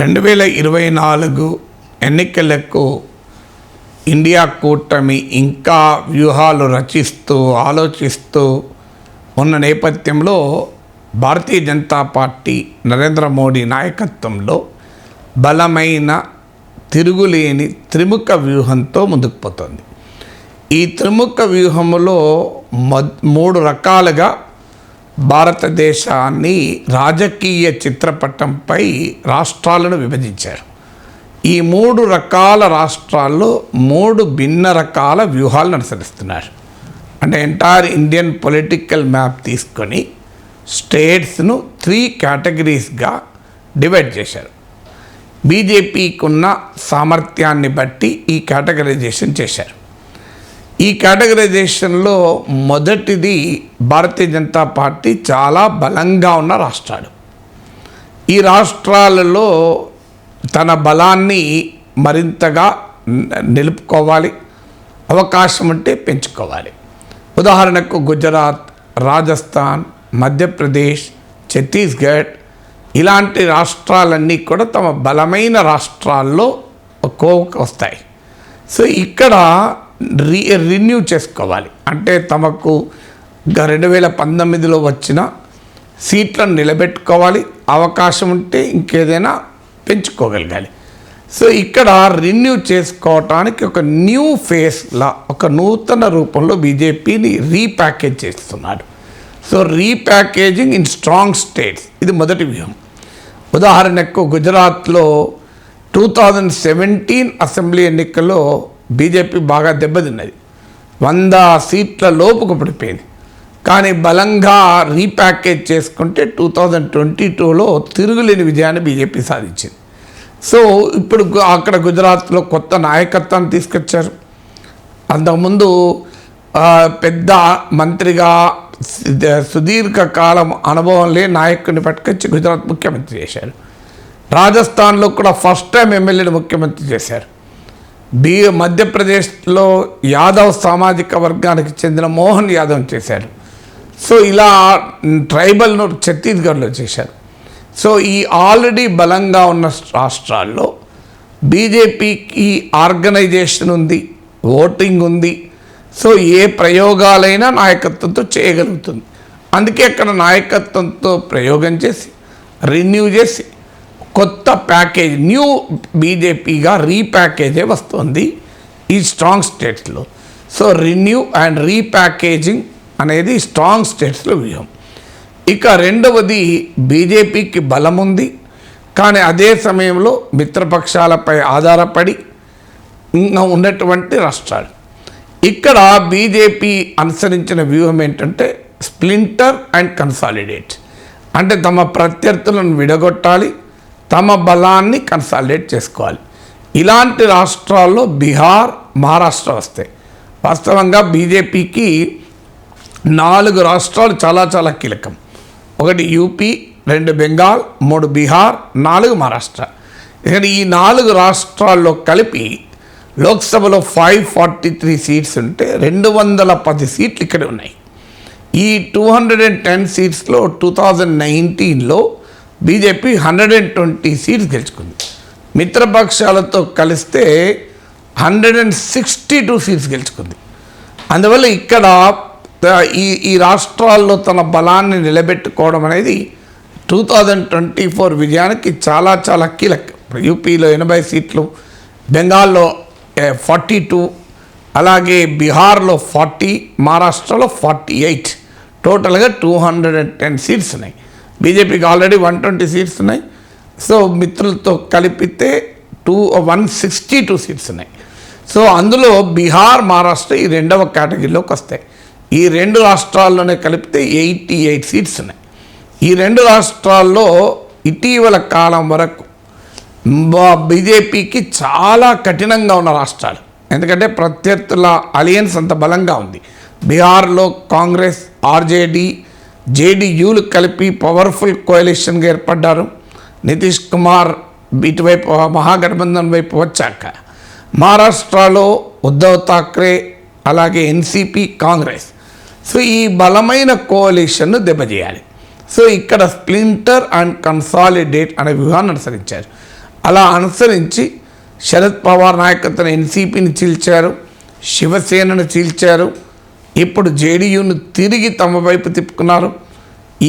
రెండు వేల ఇరవై నాలుగు ఎన్నికలకు ఇండియా కూటమి ఇంకా వ్యూహాలు రచిస్తూ ఆలోచిస్తూ ఉన్న నేపథ్యంలో భారతీయ జనతా పార్టీ నరేంద్ర మోడీ నాయకత్వంలో బలమైన తిరుగులేని త్రిముఖ వ్యూహంతో ముందుకు పోతుంది. ఈ త్రిముఖ వ్యూహంలో మూడు రకాలుగా భారతదేశాన్ని రాజకీయ చిత్రపటంపై రాష్ట్రాలను విభజించారు. ఈ మూడు రకాల రాష్ట్రాల్లో మూడు భిన్న రకాల వ్యూహాలను అనుసరిస్తున్నారు. అంటే ఎంటైర్ ఇండియన్ పొలిటికల్ మ్యాప్ తీసుకొని స్టేట్స్ను త్రీ కేటగిరీస్గా డివైడ్ చేశారు. బీజేపీకి ఉన్న సామర్థ్యాన్ని బట్టి ఈ కేటగరైజేషన్ చేశారు. ఈ కేటగరైజేషన్లో మొదటిది భారతీయ జనతా పార్టీ చాలా బలంగా ఉన్న రాష్ట్రాలు. ఈ రాష్ట్రాలలో తన బలాన్ని మరింతగా నిలుపుకోవాలి అవకాశం ఉంటే పెంచుకోవాలి. ఉదాహరణకు గుజరాత్ రాజస్థాన్ మధ్యప్రదేశ్ ఛత్తీస్గఢ్ ఇలాంటి రాష్ట్రాలన్నీ కూడా తమ బలమైన రాష్ట్రాల్లో కోవకు వస్తాయి. సో ఇక్కడ రీ రిన్యూ చేసుకోవాలి. అంటే తమకు రెండు వేల పంతొమ్మిదిలో వచ్చిన సీట్లను నిలబెట్టుకోవాలి. అవకాశం ఉంటే ఇంకేదైనా పెంచుకోగలగాలి. సో ఇక్కడ రిన్యూ చేసుకోవటానికి ఒక న్యూ ఫేస్లా ఒక నూతన రూపంలో బీజేపీని రీప్యాకేజ్ చేస్తున్నారు. So repackaging in strong states ఇది మొదటి వ్యూహం. ఉదాహరణకు గుజరాత్లో టూ థౌజండ్ సెవెంటీన్ అసెంబ్లీ ఎన్నికల్లో బీజేపీ బాగా దెబ్బతిన్నది వంద సీట్ల లోపుకు పడిపోయింది. కానీ బలంగా రీప్యాకేజ్ చేసుకుంటే టూ థౌజండ్ ట్వంటీ టూలో తిరుగులేని విజయాన్ని బీజేపీ సాధించింది. సో ఇప్పుడు అక్కడ గుజరాత్లో కొత్త నాయకత్వాన్ని తీసుకొచ్చారు. అంతకుముందు పెద్ద మంత్రిగా సుదీర్ఘకాలం అనుభవం లేని నాయకుడిని పట్టుకొచ్చి గుజరాత్ ముఖ్యమంత్రి చేశారు. రాజస్థాన్లో కూడా ఫస్ట్ టైం ఎమ్మెల్యేని ముఖ్యమంత్రి చేశారు. బీ మధ్యప్రదేశ్లో యాదవ్ సామాజిక వర్గానికి చెందిన మోహన్ యాదవ్ చేశారు. సో ఇలా ట్రైబల్ను ఛత్తీస్గఢ్లో చేశారు. సో ఈ ఆల్రెడీ బలంగా ఉన్న రాష్ట్రాల్లో బీజేపీకి ఆర్గనైజేషన్ ఉంది ఓటింగ్ ఉంది. సో ఏ ప్రయోగాలైనా నాయకత్వంతో చేయగలుగుతుంది. అందుకే అక్కడ నాయకత్వంతో ప్రయోగం చేసి రిన్యూ చేసి కొత్త ప్యాకేజ్ న్యూ బీజేపీగా రీప్యాకేజే వస్తుంది ఈ స్ట్రాంగ్ స్టేట్స్లో. సో రిన్యూ అండ్ రీప్యాకేజింగ్ అనేది స్ట్రాంగ్ స్టేట్స్లో వ్యూహం. ఇక రెండవది బీజేపీకి బలం ఉంది కానీ అదే సమయంలో మిత్రపక్షాలపై ఆధారపడి ఇంకా ఉన్నటువంటి రాష్ట్రాలు. ఇక్కడ బీజేపీ అనుసరించిన వ్యూహం ఏంటంటే స్ప్లింటర్ అండ్ కన్సాలిడేట్. అంటే తమ ప్రత్యర్థులను విడగొట్టాలి తమ బలాన్ని కన్సాలిడేట్ చేసుకోవాలి. ఇలాంటి రాష్ట్రాల్లో బీహార్ మహారాష్ట్ర వస్తాయి. వాస్తవంగా బీజేపీకి నాలుగు రాష్ట్రాలు చాలా చాలా కీలకం. ఒకటి యూపీ రెండు బెంగాల్ మూడు బీహార్ నాలుగు మహారాష్ట్ర. ఎందుకంటే ఈ నాలుగు రాష్ట్రాల్లో కలిపి లోక్సభలో ఫైవ్ ఫార్టీ త్రీ సీట్స్ ఉంటే రెండు వందల పది సీట్లు ఇక్కడ ఉన్నాయి. ఈ టూ హండ్రెడ్ అండ్ టెన్ సీట్స్లో టూ థౌజండ్ నైన్టీన్లో BJP hundred and twenty seats గెలుచుకుంది. మిత్రపక్షాలతో కలిస్తే hundred and sixty two seats గెలుచుకుంది. అందువల్ల ఇక్కడ ఈ ఈ రాష్ట్రాల్లో తన బలాన్ని నిలబెట్టుకోవడం అనేది టూ థౌజండ్ ట్వంటీ ఫోర్ విజయానికి చాలా చాలా కీలకం. యూపీలో ఎనభై సీట్లు బెంగాల్లో ఫార్టీ టూ అలాగే బీహార్లో ఫార్టీ మహారాష్ట్రలో ఫార్టీ ఎయిట్. టోటల్గా two hundred and ten seats ఉన్నాయి. బీజేపీకి ఆల్రెడీ వన్ ట్వంటీ సీట్స్ ఉన్నాయి. సో మిత్రులతో కలిపితే two one sixty two seats ఉన్నాయి. సో అందులో బీహార్ మహారాష్ట్ర ఈ రెండవ కేటగిరీలోకి వస్తాయి. ఈ రెండు రాష్ట్రాల్లోనే కలిపితే ఎయిటీ ఎయిట్ సీట్స్ ఉన్నాయి. ఈ రెండు రాష్ట్రాల్లో ఇటీవల కాలం వరకు బీజేపీకి చాలా కఠినంగా ఉన్న రాష్ట్రాలు. ఎందుకంటే ప్రత్యర్థుల అలియన్స్ అంత బలంగా ఉంది. బీహార్లో కాంగ్రెస్ ఆర్జేడీ జేడీయూలు కలిపి పవర్ఫుల్ కోalitionగా ఏర్పడ్డారు. నితీష్ కుమార్ ఇటువైపు మహాగఠబంధన్ వైపు వచ్చాక మహారాష్ట్రలో ఉద్ధవ్ థాక్రే అలాగే ఎన్సిపి కాంగ్రెస్. సో ఈ బలమైన కోalitionను దెబ్బచేయాలి సో ఇక్కడ స్ప్లింటర్ అండ్ కన్సాలిడేట్ అనే వ్యూహాన్ని అనుసరించారు. అలా అనుసరించి శరద్ పవార్ నాయకత్వం ఎన్సీపీని చీల్చారు శివసేనను చీల్చారు ఇప్పుడు జేడీయూను తిరిగి తమ వైపు తిప్పుకున్నారు.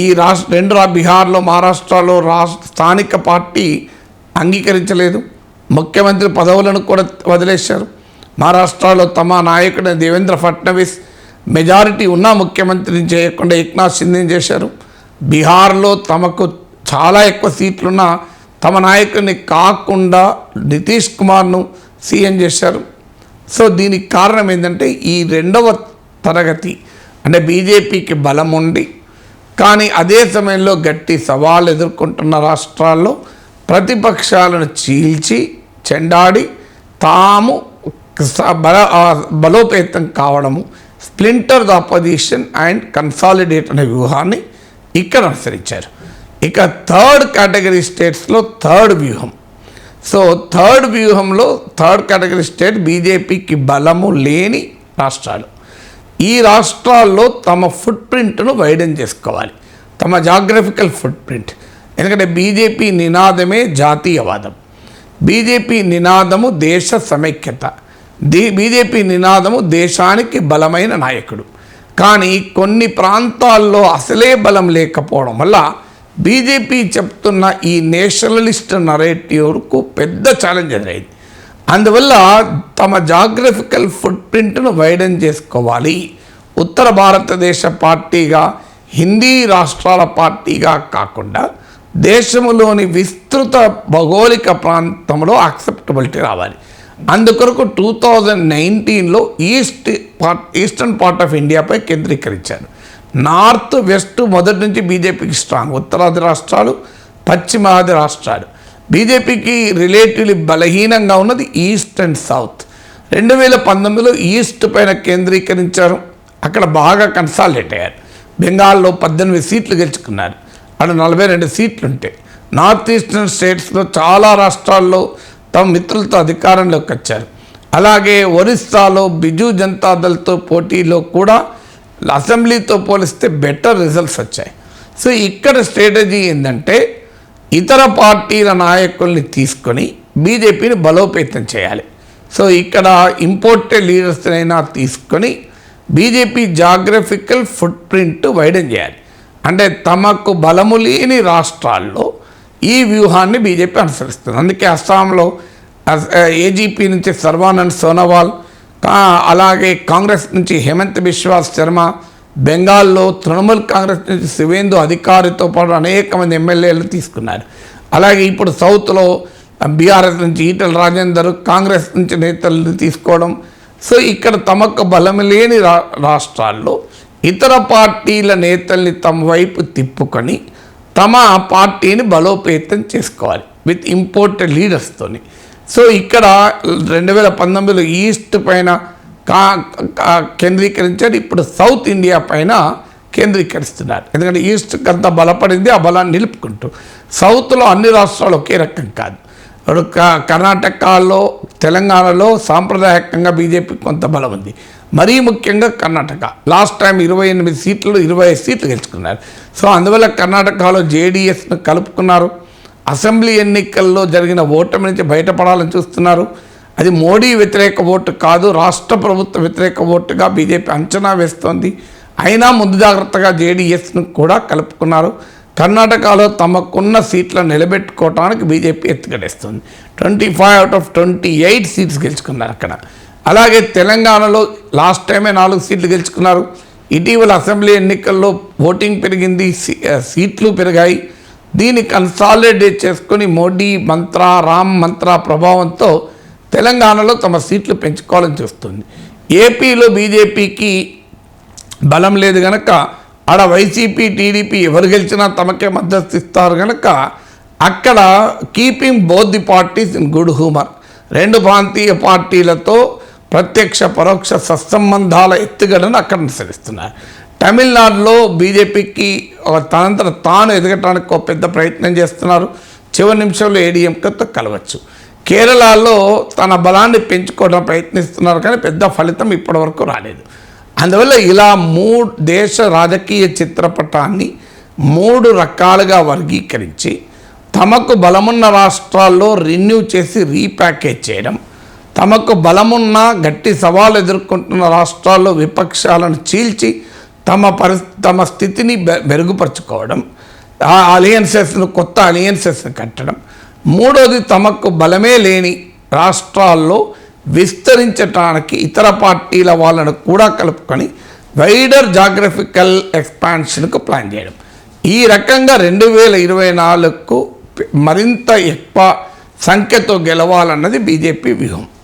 ఈ రాష్ట్ర రెండు రా బీహార్లో మహారాష్ట్రలో రాష్ట్ర స్థానిక పార్టీ అంగీకరించలేదు. ముఖ్యమంత్రి పదవులను కూడా వదిలేశారు. మహారాష్ట్రలో తమ నాయకుడు దేవేంద్ర ఫడ్నవీస్ మెజారిటీ ఉన్న ముఖ్యమంత్రిని చేయకుండా ఏక్నాథ్ షిందేని చేశారు. బీహార్లో తమకు చాలా ఎక్కువ సీట్లున్న తమ నాయకుడిని కాకుండా నితీష్ కుమార్ను సీఎం చేశారు. సో దీనికి కారణం ఏంటంటే ఈ రెండవ తరగతి అంటే బీజేపీకి బలం ఉండి కానీ అదే సమయంలో గట్టి సవాళ్ళు ఎదుర్కొంటున్న రాష్ట్రాల్లో ప్రతిపక్షాలను చీల్చి చెండాడి తాము బల బలోపేతం కావడము splinter the opposition and consolidate అనే వ్యూహాన్ని ఇక్కడ అనుసరించారు. ఇక థర్డ్ కేటగిరీ స్టేట్స్లో థర్డ్ వ్యూహం. సో థర్డ్ వ్యూహంలో థర్డ్ కేటగిరీ స్టేట్ బీజేపీకి బలము లేని రాష్ట్రాలు. ఈ రాష్ట్రాల్లో తమ ఫుట్ ప్రింట్ను వైడెన్ చేసుకోవాలి. తమ జాగ్రఫికల్ ఫుట్ ప్రింట్ ఎందుకంటే బీజేపీ నినాదమే జాతీయవాదం. బీజేపీ నినాదము దేశ సమైక్యత. దీ బీజేపీ నినాదము దేశానికి బలమైన నాయకుడు. కానీ కొన్ని ప్రాంతాల్లో అసలే బలం లేకపోవడం వల్ల బీజేపీ చెప్తున్న ఈ నేషనలిస్ట్ నరేటివ్కు పెద్ద ఛాలెంజ్ ఎదురైంది. అందువల్ల తమ జాగ్రఫికల్ ఫుట్ ప్రింట్ను వైడన్ చేసుకోవాలి. ఉత్తర భారతదేశ పార్టీగా హిందీ రాష్ట్రాల పార్టీగా కాకుండా దేశంలోని విస్తృత భౌగోళిక ప్రాంతంలో అక్సెప్టబిలిటీ రావాలి. అందుకొరకు టూ థౌజండ్ నైన్టీన్లో east part eastern part of ఇండియాపై కేంద్రీకరించారు. నార్త్ వెస్ట్ మొదటి నుంచి బీజేపీకి స్ట్రాంగ్ ఉత్తరాది రాష్ట్రాలు పశ్చిమాది రాష్ట్రాలు. బీజేపీకి రిలేటివ్లీ బలహీనంగా ఉన్నది ఈస్ట్ అండ్ సౌత్ రెండు వేల పంతొమ్మిదిలో ఈస్ట్ పైన కేంద్రీకరించారు. అక్కడ బాగా కన్సాలిడేట్ అయ్యారు. బెంగాల్లో పద్దెనిమిది సీట్లు గెలుచుకున్నారు. అక్కడ నలభై రెండు సీట్లు ఉంటాయి నార్త్ ఈస్టర్న్ స్టేట్స్లో చాలా రాష్ట్రాల్లో తమ మిత్రులతో అధికారంలోకి వచ్చారు. అలాగే ఒరిస్సాలో బిజు జనతాదళ్తో పోటీలో కూడా అసెంబ్లీతో పోలిస్తే బెటర్ రిజల్ట్స్ వచ్చాయి. సో ఇక్కడ స్ట్రాటజీ ఏంటంటే ఇతర పార్టీల నాయకుల్ని తీసుకొని బీజేపీని బలోపేతం చేయాలి. సో ఇక్కడ ఇంపోర్టెడ్ లీడర్స్నైనా తీసుకొని BJP geographical footprint widen చేయాలి. అంటే తమకు బలము లేని రాష్ట్రాల్లో ఈ వ్యూహాన్ని బీజేపీ అనుసరిస్తుంది. అందుకే అస్సాంలో ఏజీపీ నుంచి సర్వానంద్ సోనోవాల్ అలాగే కాంగ్రెస్ నుంచి హేమంత్ బిశ్వాస్ శర్మ బెంగాల్లో తృణమూల్ కాంగ్రెస్ నుంచి శివేందు అధికారితో పాటు అనేక మంది ఎమ్మెల్యేలు తీసుకున్నారు. అలాగే ఇప్పుడు సౌత్లో బీఆర్ఎస్ నుంచి ఈటల రాజేందర్ కాంగ్రెస్ నుంచి నేతలను తీసుకోవడం. సో ఇక్కడ తమకు బలం లేని రా రాష్ట్రాల్లో ఇతర పార్టీల నేతల్ని తమ వైపు తిప్పుకొని తమ పార్టీని బలోపేతం చేసుకోవాలి విత్ ఇంపోర్టెడ్ లీడర్స్తోని సో ఇక్కడ రెండు వేల పంతొమ్మిదిలో ఈస్ట్ పైన కేంద్రీకరించారు ఇప్పుడు సౌత్ ఇండియా పైన కేంద్రీకరిస్తున్నారు ఎందుకంటే ఈస్ట్ అంత బలపడింది ఆ బలాన్ని నిలుపుకుంటూ. సౌత్లో అన్ని రాష్ట్రాలు ఒకే రకం కాదు. క- కర్ణాటకలో తెలంగాణలో సాంప్రదాయకంగా బీజేపీ కొంత బలం ఉంది. మరీ ముఖ్యంగా కర్ణాటక. లాస్ట్ టైం ఇరవై ఎనిమిది సీట్లు ఇరవై ఐదు సీట్లు గెలుచుకున్నారు. సో అందువల్ల కర్ణాటకలో జేడీఎస్ను కలుపుకున్నారు. అసెంబ్లీ ఎన్నికల్లో జరిగిన ఓటమి నుంచి బయటపడాలని చూస్తున్నారు. అది మోడీ వ్యతిరేక ఓటు కాదు రాష్ట్ర ప్రభుత్వ వ్యతిరేక ఓటుగా బీజేపీ అంచనా వేస్తోంది. అయినా ముందు జాగ్రత్తగా జేడీఎస్ను కూడా కలుపుకున్నారు. కర్ణాటకలో తమకున్న సీట్లను నిలబెట్టుకోవడానికి BJP ఎత్తుగడేస్తుంది. Twenty five out of twenty eight seats గెలుచుకున్నారు అక్కడ. అలాగే తెలంగాణలో లాస్ట్ టైమే నాలుగు సీట్లు గెలుచుకున్నారు. ఇటీవల అసెంబ్లీ ఎన్నికల్లో ఓటింగ్ పెరిగింది సీ- సీట్లు పెరిగాయి. దీన్ని కన్సాలిడేట్ చేసుకొని మోడీ మంత్ర రామ్ మంత్ర ప్రభావంతో తెలంగాణలో తమ సీట్లు పెంచుకోవాలని చూస్తుంది. ఏపీలో బీజేపీకి బలం లేదు గనక ఆడ వైసీపీ టీడీపీ ఎవరు గెలిచినా తమకే మద్దతు ఇస్తారు గనక అక్కడ keeping both the parties in good humour. రెండు ప్రాంతీయ పార్టీలతో ప్రత్యక్ష పరోక్ష సత్సంబంధాల ఎత్తుగడను అక్కడ అనుసరిస్తున్నారు. తమిళనాడులో బీజేపీకి ఒక తనంతట తాను ఎదగటానికి ఒక పెద్ద ప్రయత్నం చేస్తున్నారు. చివరి నిమిషంలో ఏడీఎంకతో కలవచ్చు. కేరళలో తన బలాన్ని పెంచుకోవడం ప్రయత్నిస్తున్నారు కానీ పెద్ద ఫలితం ఇప్పటివరకు రాలేదు. అందువల్ల ఇలా మూడు దేశ రాజకీయ చిత్రపటాన్ని మూడు రకాలుగా వర్గీకరించి తమకు బలమున్న రాష్ట్రాల్లో రెన్యూ చేసి రీప్యాకేజ్ చేయడం తమకు బలమున్న గట్టి సవాలు ఎదుర్కొంటున్న రాష్ట్రాల్లో విపక్షాలను చీల్చి తమ పరి తమ స్థితిని బె- మెరుగుపరుచుకోవడం ఆ అలియన్సెస్ను కొత్త అలియన్సెస్ను కట్టడం మూడోది తమకు బలమే లేని రాష్ట్రాల్లో విస్తరించటానికి ఇతర పార్టీల వాళ్ళను కూడా కలుపుకొని వైడర్ జాగ్రఫికల్ ఎక్స్పాన్షన్కు ప్లాన్ చేయడం. ఈ రకంగా రెండు వేల ఇరవై నాలుగుకు మరింత ఎక్కువ సంఖ్యతో గెలవాలన్నది బీజేపీ వ్యూహం.